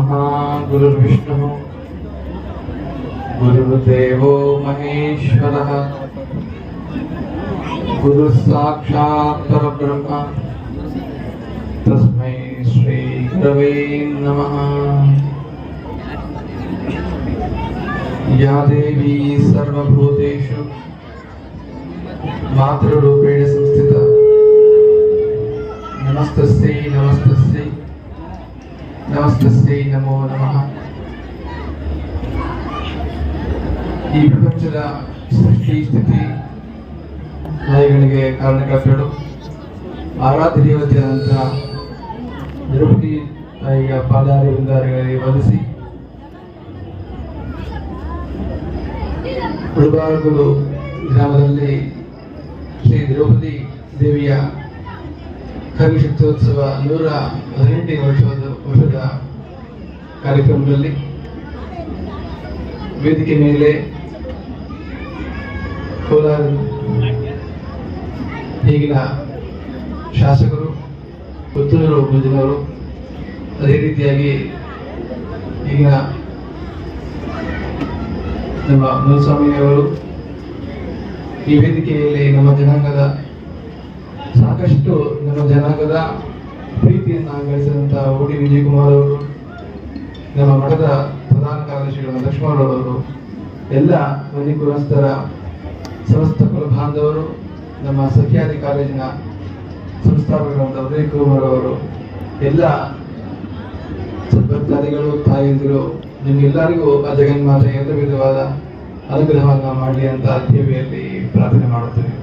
गुरुर्विष्णुः गुरुर्देवो महेश्वरः गुरुः साक्षात् परब्रह्म तस्मै श्रीगुरवे नमः या देवी सर्वभूतेषु मातृरूपेण संस्थिता नमस्तस्यै नमस्तस्यै ನಮಸ್ತಸ್ತೆ ನಮೋ ನಮಃ ಈ ಪ್ರಪಂಚದ ಸೃಷ್ಟಿ, ಸ್ಥಿತಿ ಲಯಗಳಿಗೆ ಕಾರಣಕರ್ತರು ಆರಾಧ್ಯ ನಂತರ ದ್ರೌಪದಿ ತಾಯಿಯ ಪಾದಾರಿ ವಿಂದಾರಿಗಳಿಗೆ ವಧಿಸಿ ಉಳಬಾರ್ಗುಲು ಗ್ರಾಮದಲ್ಲಿ ಶ್ರೀ ದ್ರೌಪದಿ ದೇವಿಯ ಕವಿಶಕ್ತೋತ್ಸವ ನೂರ ಹದಿನೆಂಟನೇ ವರ್ಷ ಕಾರ್ಯಕ್ರಮದಲ್ಲಿ ವೇದಿಕೆ ಮೇಲೆ ಕೋಲಾರ ಈಗಿನ ಶಾಸಕರು ಪುತ್ತೂರು ಭುಜನವರು ಅದೇ ರೀತಿಯಾಗಿ ಈಗಿನ ನಮ್ಮ ಮುನಿಸ್ವಾಮಿಯವರು ಈ ವೇದಿಕೆಯಲ್ಲಿ ನಮ್ಮ ಜನಾಂಗದ ಸಾಕಷ್ಟು ನಮ್ಮ ಜನಾಂಗದ ಪ್ರೀತಿಯನ್ನು ಗಳಿಸಿದಂತ ಓಡಿ ವಿಜಯಕುಮಾರ್ ಅವರು ನಮ್ಮ ಮಠದ ಪ್ರಧಾನ ಕಾರ್ಯದರ್ಶಿಗಳು ಲಕ್ಷ್ಮಣರವರು ಎಲ್ಲ ಮನಿ ಕುಲಸ್ಥರ ಸಮಸ್ತ ಕುಲ ಬಾಂಧವರು, ನಮ್ಮ ಸಖ್ಯಾದಿ ಕಾಲೇಜಿನ ಸಂಸ್ಥಾಪಕರಾದ ಉದಯ್ ಕುಮಾರ್ ಅವರು, ಎಲ್ಲ ಸದ್ಭಕ್ತಾದಿಗಳು ತಾಯಂದಿರು ನಿಮ್ಗೆಲ್ಲರಿಗೂ ಆ ಜಗನ್ಮಾತೆ ಎಲ್ಲ ವಿಧವಾದ ಅನುಗ್ರಹವನ್ನು ಮಾಡಲಿ ಅಂತ ದೇವಿಯಲ್ಲಿ ಪ್ರಾರ್ಥನೆ ಮಾಡುತ್ತೇನೆ.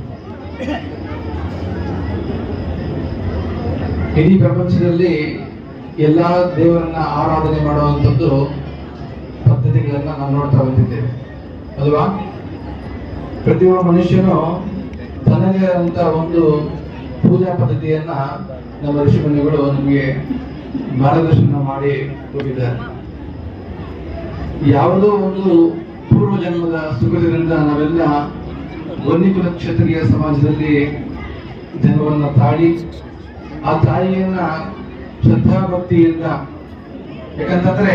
ಇಡೀ ಪ್ರಪಂಚದಲ್ಲಿ ಎಲ್ಲಾ ದೇವರನ್ನ ಆರಾಧನೆ ಮಾಡುವಂಥದ್ದು ಪದ್ಧತಿಗಳನ್ನು ನಾವು ನೋಡ್ತಾ ಬಂದಿದ್ದೇವೆ. ಅಲ್ವಾ? ಪ್ರತಿಯೊಬ್ಬ ಮನುಷ್ಯನು ತನ್ನದೇ ಆದಂತ ಒಂದು ಪೂಜಾ ಪದ್ಧತಿಯನ್ನ ನಮ್ಮ ಋಷಿಮುನಿಗಳು ನಮಗೆ ಮಾರ್ಗದರ್ಶನ ಮಾಡಿ ಹೋಗಿದ್ದಾರೆ ಯಾವುದೋ ಒಂದು ಪೂರ್ವ ಜನ್ಮದ ಸುಖದಿಂದ ನಾವೆಲ್ಲ ವನ್ಯಕುಲ ಕ್ಷತ್ರಿಯ ಸಮಾಜದಲ್ಲಿ ಜನವನ್ನು ತಾಳಿ, ಆ ತಾಯಿಯನ್ನ ಶ್ರದ್ಧಾ ಭಕ್ತಿಯಿಂದ ಯಾಕಂತಂದ್ರೆ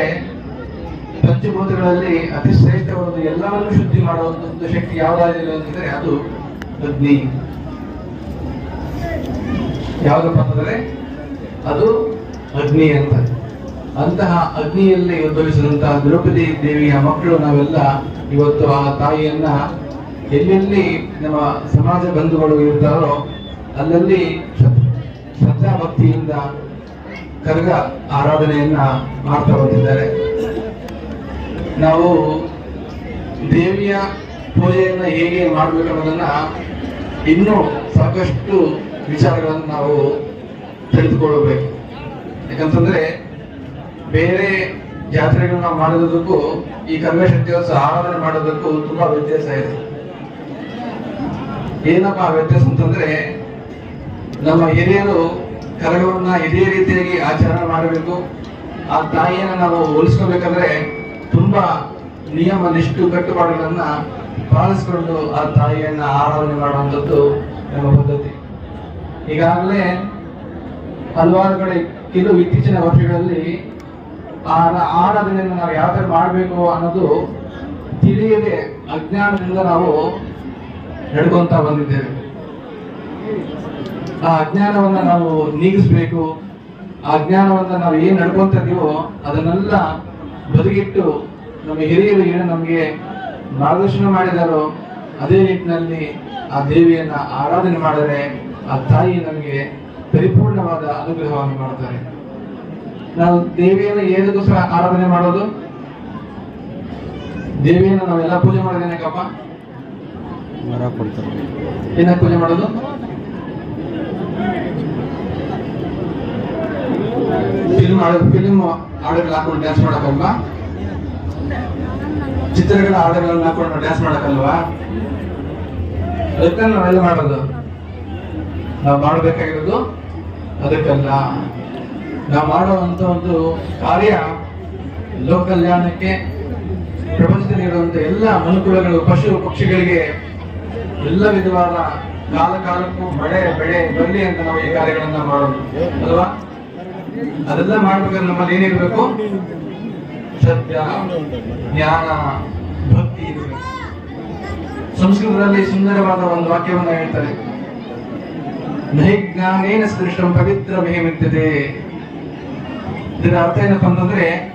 ಪಂಚಭೂತಗಳಲ್ಲಿ ಅತಿ ಶ್ರೇಷ್ಠವಾದ ಎಲ್ಲವನ್ನೂ ಶುದ್ಧಿ ಮಾಡುವಂತ ಶಕ್ತಿ ಯಾವುದಾಗಿಲ್ಲ ಅಂತಂದ್ರೆ ಅದು ಅಗ್ನಿ. ಯಾವ್ದಪ್ಪ ಅಂತಂದ್ರೆ ಅದು ಅಗ್ನಿ ಅಂತ. ಅಂತಹ ಅಗ್ನಿಯಲ್ಲಿ ಉದ್ಭವಿಸಿದಂತಹ ದ್ರೌಪದಿ ದೇವಿಯ ಮಕ್ಕಳು ನಾವೆಲ್ಲ ಇವತ್ತು ಆ ತಾಯಿಯನ್ನ ಎಲ್ಲೆಲ್ಲಿ ನಮ್ಮ ಸಮಾಜ ಬಂಧುಗಳು ಇರ್ತಾರೋ ಅಲ್ಲಲ್ಲಿ ಶ್ರದ್ಧಾ ಭಕ್ತಿಯಿಂದ ಕರಗ ಆರಾಧನೆಯನ್ನ ಮಾಡ್ತಾ ಬಂದಿದ್ದಾರೆ. ನಾವು ದೇವಿಯ ಪೂಜೆಯನ್ನ ಹೇಗೆ ಮಾಡ್ಬೇಕು ಅನ್ನೋದನ್ನ ಇನ್ನೂ ಸಾಕಷ್ಟು ವಿಚಾರಗಳನ್ನು ನಾವು ತಿಳಿದುಕೊಳ್ಳಬೇಕು. ಯಾಕಂತಂದ್ರೆ ಬೇರೆ ಜಾತ್ರೆಗಳನ್ನ ಮಾಡೋದಕ್ಕೂ ಈ ಕರ್ಮೇಶ್ವರ ದಿವಸ ಆರಾಧನೆ ಮಾಡೋದಕ್ಕೂ ತುಂಬಾ ವ್ಯತ್ಯಾಸ ಇದೆ. ಏನಪ್ಪ ವ್ಯತ್ಯಾಸ ಅಂತಂದ್ರೆ ನಮ್ಮ ಹಿರಿಯರು ಕರಗವನ್ನ ಇದೇ ರೀತಿಯಾಗಿ ಆಚರಣೆ ಮಾಡಬೇಕು. ಆ ತಾಯಿಯನ್ನ ನಾವು ಹೋಲಿಸ್ಕೋಬೇಕಂದ್ರೆ ತುಂಬಾ ನಿಯಮ ನಿಷ್ಠು ಕಟ್ಟುಪಾಡುಗಳನ್ನ ಪಾಲಿಸ್ಕೊಂಡು ಆ ತಾಯಿಯನ್ನ ಆರಾಧನೆ ಮಾಡುವಂಥದ್ದು ನಮ್ಮ ಪದ್ಧತಿ. ಈಗಾಗಲೇ ಹಲವಾರು ಕಡೆ ಕೆಲವು ಇತ್ತೀಚಿನ ವರ್ಷಗಳಲ್ಲಿ ಆ ಆರಾಧನೆಯನ್ನು ನಾವು ಯಾವ ತರ ಮಾಡಬೇಕು ಅನ್ನೋದು ತಿಳಿಯದೆ ಅಜ್ಞಾನದಿಂದ ನಾವು ನಡ್ಕೊಂತ ಬಂದಿದ್ದೇವೆ. ಆ ಅಜ್ಞಾನವನ್ನ ನಾವು ನೀಗಿಸ್ಬೇಕು ಆ ಅಜ್ಞಾನವನ್ನ ನಾವು ಏನ್ ನಡ್ಕೊಂತ ಇದೀವೋ ಅದನ್ನೆಲ್ಲ ಬದಿಗಿಟ್ಟು ನಮ್ಮ ಹಿರಿಯರು ಏನು ನಮಗೆ ಮಾರ್ಗದರ್ಶನ ಮಾಡಿದಾರೋ ಅದೇ ನಿಟ್ಟಿನಲ್ಲಿ ಆ ದೇವಿಯನ್ನ ಆರಾಧನೆ ಮಾಡಿದರೆ ಆ ತಾಯಿ ನಮಗೆ ಪರಿಪೂರ್ಣವಾದ ಅನುಗ್ರಹವನ್ನು ಮಾಡ್ತಾರೆ ನಾವು ದೇವಿಯನ್ನು ಏನಕ್ಕೋಸ್ಕರ ಆರಾಧನೆ ಮಾಡೋದು? ದೇವಿಯನ್ನು ನಾವೆಲ್ಲ ಪೂಜೆ ಮಾಡೋದೇನಕ್ಕಪ್ಪ ಏನಕ್ಕೆ ಪೂಜೆ ಮಾಡೋದು? ಫಿಲ್ಮ್ ಹಾಡು ಫಿಲ್ಮ್ ಹಾಡುಗಳು ಹಾಕೊಂಡು ಡ್ಯಾನ್ಸ್ ಮಾಡಕ್ಕಲ್ವಾ? ಚಿತ್ರಗಳ ಹಾಡುಗಳನ್ನ ಹಾಕೊಂಡು ಡ್ಯಾನ್ಸ್ ಮಾಡೋಕ್ಕಲ್ವಾ? ಅದಕ್ಕೆ ನಾವೆಲ್ಲ ಮಾಡೋದು. ನಾವು ಮಾಡಬೇಕಾಗಿರೋದು ಅದಕ್ಕಲ್ಲ. ನಾವು ಮಾಡುವಂತ ಒಂದು ಕಾರ್ಯ ಲೋಕ ಕಲ್ಯಾಣಕ್ಕೆ ಪ್ರಪಂಚದಲ್ಲಿರುವಂತ ಎಲ್ಲ ಅನುಕೂಲಗಳು ಪಶು ಪಕ್ಷಿಗಳಿಗೆ ಎಲ್ಲ ವಿಧವಾದ ಕಾಲ ಕಾಲಕ್ಕೂ ಮಳೆ, ಬೆಳೆ ಬರಲಿ ಅಂತ ನಾವು ಈ ಕಾರ್ಯಗಳನ್ನ ಮಾಡೋದು. ಅಲ್ವಾ? ಅದೆಲ್ಲ ಮಾಡ್ಬೇಕಾದ್ರೆ ನಮ್ಮಲ್ಲಿ ಏನಿರ್ಬೇಕು? ಸತ್ಯ ಜ್ಞಾನ, ಭಕ್ತಿ ಸಂಸ್ಕೃತದಲ್ಲಿ ಸುಂದರವಾದ ಒಂದು ವಾಕ್ಯವನ್ನು ಹೇಳ್ತಾರೆ. ನೈಜ್ಞಾನೇನ ಜ್ಞಾನೇನ ಸದೃಷ್ಟಂ ಪವಿತ್ರ ಮೇಮಿತ್ತದೆ ಇದರ ಅರ್ಥ ಏನಪ್ಪ ಅಂತಂದ್ರೆ,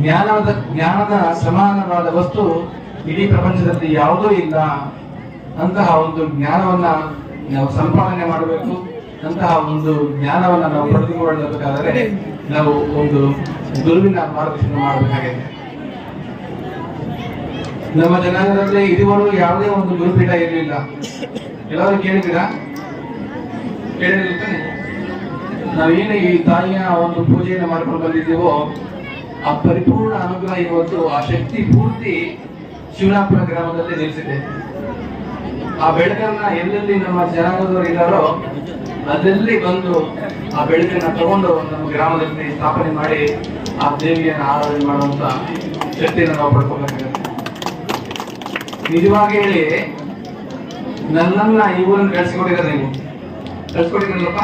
ಜ್ಞಾನದ ಜ್ಞಾನದ ಸಮಾನವಾದ ವಸ್ತು ಇಡೀ ಪ್ರಪಂಚದಲ್ಲಿ ಯಾವುದೂ ಇಲ್ಲ. ಅಂತಹ ಒಂದು ಜ್ಞಾನವನ್ನ ನಾವು ಸಂಪಾದನೆ ಮಾಡಬೇಕು. ಅಂತಹ ಒಂದು ಜ್ಞಾನವನ್ನು ನಾವು ಪಡೆದುಕೊಳ್ಳಬೇಕಾದರೆ ನಾವು ಒಂದು ಗುರುವಿನ ಮಾರ್ಗದರ್ಶನ ಮಾಡಬೇಕಾಗಿದೆ ನಮ್ಮ ಜನಾಂಗದಲ್ಲಿ ಇದುವರೆಗೂ ಯಾವುದೇ ಒಂದು ಗುರುಪೀಠ ಇರಲಿಲ್ಲ. ಎಲ್ಲರೂ ಕೇಳಿದ್ದೀರಾ? ಕೇಳಿರ್ತಾನೆ ತಾನೆ? ನಾವೇನು ಈ ತಾಯಿಯ ಒಂದು ಪೂಜೆಯನ್ನು ಮಾಡ್ಕೊಂಡು ಬಂದಿದ್ದೀವೋ, ಆ ಪರಿಪೂರ್ಣ ಅನುಗ್ರಹ ಇವತ್ತು, ಆ ಶಕ್ತಿ ಪೂರ್ತಿ ಶಿವನಾಪುರ ಗ್ರಾಮದಲ್ಲಿ ನಿಲ್ಲಿಸಿದೆ ಆ ಬೆಳಕನ್ನ ಎಲ್ಲೆಲ್ಲಿ ನಮ್ಮ ಜನಾಂಗದವರು ಇದ್ದಾರೋ ಅದೆಲ್ಲಿ ಬಂದು ಆ ಬೆಳಕನ್ನ ತಗೊಂಡು ನಮ್ಮ ಗ್ರಾಮದಲ್ಲಿ ಸ್ಥಾಪನೆ ಮಾಡಿ ಆ ದೇವಿಯನ್ನು ಆರಾಧನೆ ಮಾಡುವಂತ ಶಕ್ತಿಯನ್ನು ನಾವು ಪಡ್ಕೋಬೇಕಾಗುತ್ತೆ. ನಿಜವಾಗಿ ಹೇಳಿ, ನನ್ನನ್ನ ಈ ಊರನ್ನು ಕಳ್ಸಿಕೊಟ್ಟಿದ್ರೆ ನೀವು. ಕಳ್ಸಿಕೊಟ್ಟಿದ್ರಲ್ಲಪ್ಪ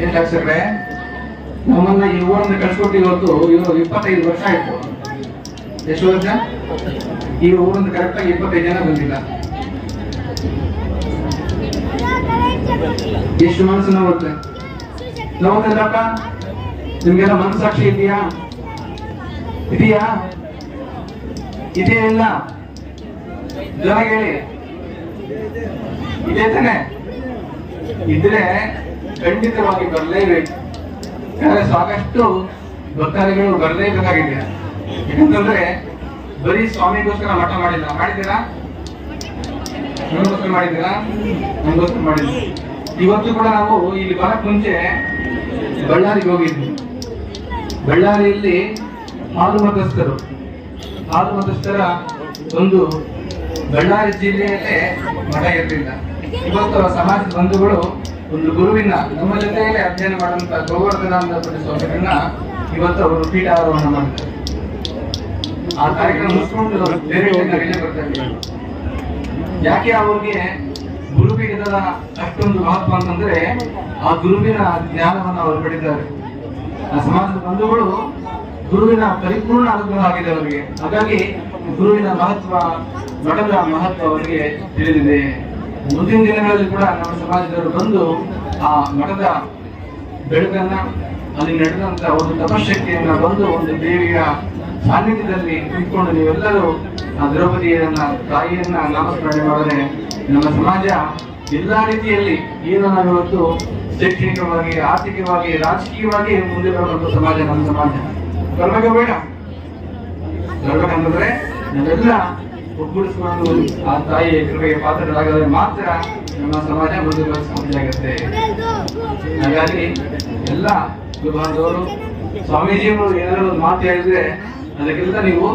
ಏನ್ ಕಳ್ಸಿದ್ರೆ? ನಮ್ಮನ್ನ ಈ ಊರನ್ನು ಕಳ್ಸಿಕೊಟ್ಟು ಇವತ್ತು ಇವರು ಇಪ್ಪತ್ತೈದು ವರ್ಷ ಆಯ್ತು. ಎಷ್ಟು ವರ್ಷ? ಈ ಊರಿಂದ ಕರೆಕ್ಟ್ ಆಗಿ ಇಪ್ಪತ್ತೈದು ಜನ ಬಂದಿಲ್ಲ. ಎಷ್ಟು ಮನಸ್ಸು ನೋಡುತ್ತೆ? ನೋವುತ್ತಲ್ಲಪ್ಪ ನಿಮ್ಗೆಲ್ಲ ಮನಸ್ಸಾಕ್ಷಿ ಇದೆಯಾ? ಇದೆಯಾ? ಇದೇ ಇಲ್ಲ? ಹೇಳಿ ಇದೇ ತಾನೆ. ಇದ್ರೆ ಖಂಡಿತವಾಗಿ ಬರಲೇಬೇಕು. ಯಾಕಂದ್ರೆ ಸಾಕಷ್ಟು ಭಕ್ತಾದಿಗಳು ಬರಲೇಬೇಕಾಗಿದೆ. ಯಾಕಂತಂದ್ರೆ ಬರೀ ಸ್ವಾಮಿಗೋಸ್ಕರ ಮಠ ಮಾಡಿಲ್ಲ. ಮಾಡಿದ್ದೀರಾ? ನಮಗೋಸ್ಕರ ಮಾಡಿದ್ದೀರಾ? ನಮಗೋಸ್ಕರ ಮಾಡಿದ್ವಿ ಇವತ್ತು ಕೂಡ ನಾವು ಇಲ್ಲಿ ಬರಕ್ ಮುಂಚೆ ಬಳ್ಳಾರಿಗೆ ಹೋಗಿದ್ವಿ. ಬಳ್ಳಾರಿಯಲ್ಲಿ ಆರು ಮತಸ್ಥರು. ಆರು ಮತಸ್ಥರ ಒಂದು ಬಳ್ಳಾರಿ ಜಿಲ್ಲೆಯಲ್ಲೇ ಮಠ ಇರಲಿಲ್ಲ. ಇವತ್ತು ಸಮಾಜದ ಬಂಧುಗಳು ಒಂದು ಗುರುವಿನ ನಮ್ಮ ಜೊತೆಯಲ್ಲೇ ಅಧ್ಯಯನ ಮಾಡುವಂತ ಗೋವರ್ಧನಾನಂದ ಸ್ವಾಮಿಗಳನ್ನ ಇವತ್ತು ಅವರು ಪೀಠಾರೋಹಣ ಮಾಡ್ತಾರೆ. ಆ ಕಾರ್ಯಕ್ರಮ ಮುಗಿಸ್ಕೊಂಡು ಬೇರೆ ಕಡೆಗೆ ಬರ್ತಾ ಇದ್ದಾರೆ ಯಾಕೆ ಅವ್ರಿಗೆ ಗುರುವಿನ ಅಷ್ಟೊಂದು ಮಹತ್ವ ಅಂತಂದ್ರೆ ಆ ಗುರುವಿನ ಜ್ಞಾನವನ್ನು ಅವರು ಪಡೆದಿದ್ದಾರೆ ಆ ಸಮಾಜದ ಬಂಧುಗಳು ಗುರುವಿನ ಪರಿಪೂರ್ಣ ಅನುಗ್ರಹ ಆಗಿದೆ ಅವರಿಗೆ. ಹಾಗಾಗಿ ಗುರುವಿನ ಮಹತ್ವ, ಮಠದ ಮಹತ್ವ ಅವರಿಗೆ ತಿಳಿದಿದೆ. ಮುಂದಿನ ದಿನಗಳಲ್ಲಿ ಕೂಡ ನಮ್ಮ ಸಮಾಜದವರು ಬಂದು ಆ ಮಠದ ಬೆಳಕನ್ನ ಅಲ್ಲಿ ನಡೆದಂತ ಒಂದು ತಪಶಕ್ತಿಯನ್ನ ಬಂದು ಒಂದು ದೇವಿಯ ಸಾನ್ನಿಧ್ಯದಲ್ಲಿ ಕುತ್ಕೊಂಡು ನೀವೆಲ್ಲರೂ ಆ ದ್ರೌಪದಿಯನ್ನ, ತಾಯಿಯನ್ನ ನಾಮಸ್ಮರಣೆ ಮಾಡಿದ್ರೆ ನಮ್ಮ ಸಮಾಜ ಎಲ್ಲಾ ರೀತಿಯಲ್ಲಿ ಏನು ನಾವಿವತ್ತು ಶೈಕ್ಷಣಿಕವಾಗಿ, ಆರ್ಥಿಕವಾಗಿ, ರಾಜಕೀಯವಾಗಿ ಮುಂದೆ ಬರುವಂತ ಸಮಾಜ ನಮ್ಮ ಸಮಾಜ. ಬರ್ಬೇಕು ಬೇಡ. ಬರ್ಬೇಕಂತಂದ್ರೆ ನಾವೆಲ್ಲ ಒಗ್ಗೂಡಿಸಿಕೊಂಡು ಆ ತಾಯಿಯ ಕೃಪೆಗೆ ಪಾತ್ರರಾಗಿದ್ರೆ ಮಾತ್ರ ನಮ್ಮ ಸಮಾಜ ಮುಂದೆ ಆಗುತ್ತೆ. ಹಾಗಾಗಿ ಎಲ್ಲ ಸುಭಾದವರು ಸ್ವಾಮೀಜಿಯವರು ಏನಾದ್ರು ಮಾತು ಹೇಳಿದ್ರೆ ಅದಕ್ಕೆಲ್ಲ ನೀವು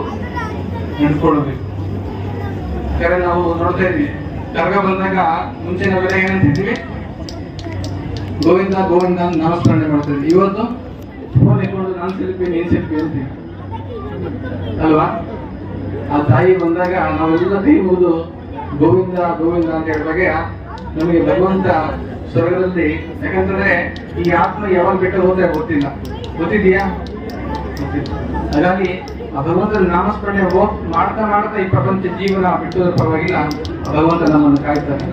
ನಡ್ಕೊಳ್ಬೇಕು ಯಾಕಂದ್ರೆ ನಾವು ನೋಡ್ತಾ ಇದ್ವಿ ಕರ್ಗ ಬಂದಾಗ ಮುಂಚೆ ನಾವೆಲ್ಲ ಏನಂತಿದ್ವಿ ಗೋವಿಂದ ಗೋವಿಂದ ಅಂತ ನಾಮಸ್ಮರಣೆ ಮಾಡ್ತಾ ಇವತ್ತು ಫೋನ್ ಇಟ್ಕೊಂಡು ನಾನು ಸೆಲ್ಫಿ ನೀನ್ ಸೆಲ್ಫಿ ಅಂತೀವಿ ಅಲ್ವಾ? ಆ ತಾಯಿ ಬಂದಾಗ ನಾವೆಲ್ಲ ಮುಗಿದು ಗೋವಿಂದ ಗೋವಿಂದ ಅಂತ ಹೇಳಿದಾಗ ನಮಗೆ ಭಗವಂತ ಸ್ವರ್ಗದಲ್ಲಿ, ಯಾಕಂತಂದ್ರೆ ಈ ಆತ್ಮ ಯಾವಾಗ ಬಿಟ್ಟು ಹೋದ್ರೆ ಗೊತ್ತಿಲ್ಲ. ಗೊತ್ತಿದೆಯಾ? ಹಾಗಾಗಿ ಭಗವಂತನ ನಾಮಸ್ಮರಣೆ ಮಾಡ್ತಾ ಮಾಡ್ತಾ ಈ ಪ್ರಪಂಚ ಜೀವನ ಬಿಟ್ಟೋದ್ರ ಪರವಾಗಿಲ್ಲ. ಭಗವಂತ ನಮ್ಮನ್ನು ಕಾಯ್ತಾರೆ.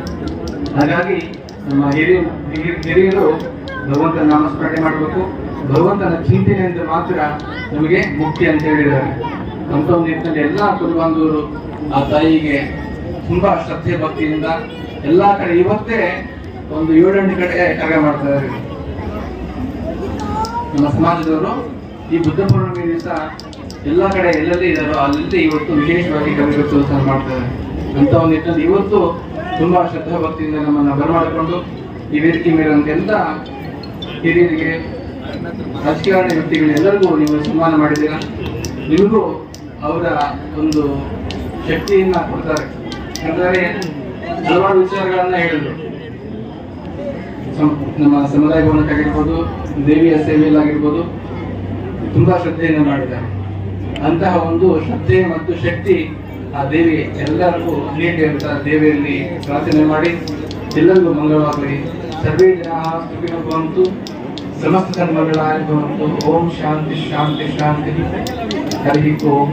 ಹಾಗಾಗಿ ನಮ್ಮ ಹಿರಿಯ ಹಿರಿಯ- ಹಿರಿಯರು ಭಗವಂತನ ನಾಮಸ್ಮರಣೆ ಮಾಡಬೇಕು. ಭಗವಂತನ ಚಿಂತನೆ ಅಂತ ಮಾತ್ರ ನಮಗೆ ಮುಕ್ತಿ ಅಂತ ಹೇಳಿದ್ದಾರೆ. ಅಂತ ಒಂದು ನಿಟ್ಟಿನಲ್ಲಿ ಎಲ್ಲ ಕುರುಬಾಂಧವರು ಆ ತಾಯಿಗೆ ತುಂಬಾ ಶ್ರದ್ಧೆ, ಭಕ್ತಿಯಿಂದ ಎಲ್ಲಾ ಕಡೆ ಇವತ್ತೇ ಒಂದು ಏಳೆಂಟು ಕಡೆ ಕರೆ ಮಾಡ್ತಾ ಇದ್ದಾರೆ. ನಮ್ಮ ಸಮಾಜದವರು ಈ ಬುದ್ಧ ಪೂರ್ಣಿಮೆ ದಿವಸ ಎಲ್ಲ ಕಡೆ ಎಲ್ಲೆಲ್ಲಿ ಇದ್ದಾರೋ ಅಲ್ಲೆಲ್ಲಿ ಇವತ್ತು ವಿಶೇಷವಾಗಿ ಕವಿಗೋತ್ಸವ ಮಾಡ್ತಾರೆ. ಅಂತ ಒಂದು ನಿಟ್ಟಿನಲ್ಲಿ ಇವತ್ತು ತುಂಬಾ ಶ್ರದ್ಧಾ ಭಕ್ತಿಯಿಂದ ನಮ್ಮನ್ನ ಬರಮಾಡಿಕೊಂಡು ಈ ವೇದಿಕೆ ಮೇಲಿರುವಂತ ಎಲ್ಲ ಹಿರಿಯರಿಗೆ ರಾಜಕೀಯ ವ್ಯಕ್ತಿಗಳೆಲ್ಲರಿಗೂ ನೀವು ಸನ್ಮಾನ ಮಾಡಿದ್ದೀರಾ? ನಿಮಗೂ ಅವರ ಒಂದು ಶಕ್ತಿಯನ್ನ ಕೊಡ್ತಾರೆ. ಯಾಕಂದ್ರೆ ಹಲವಾರು ವಿಚಾರಗಳನ್ನ ಹೇಳಿದ್ರು. ನಮ್ಮ ಸಮುದಾಯ ಭವನಕ್ಕಾಗಿರ್ಬೋದು ದೇವಿಯ ಸೇವೆಯಲ್ಲಾಗಿರ್ಬೋದು ತುಂಬಾ ಶ್ರದ್ಧೆಯನ್ನು ಮಾಡಿದ್ದಾರೆ. ಅಂತಹ ಒಂದು ಶ್ರದ್ಧೆ ಮತ್ತು ಶಕ್ತಿ ಆ ದೇವಿ ಎಲ್ಲರಿಗೂ ನೀಡಿ ಅಂತ ದೇವಿಯಲ್ಲಿ ಪ್ರಾರ್ಥನೆ ಮಾಡಿ, ಎಲ್ಲರಿಗೂ ಮಂಗಳವಾಗಲಿ. ಸರ್ವೇ ಜನ ಭವಂತು ಸಮಸ್ತ ಭವಂತು. ಓಂ ಶಾಂತಿ ಶಾಂತಿ ಶಾಂತಿ. ಹರಿ ಓಂ.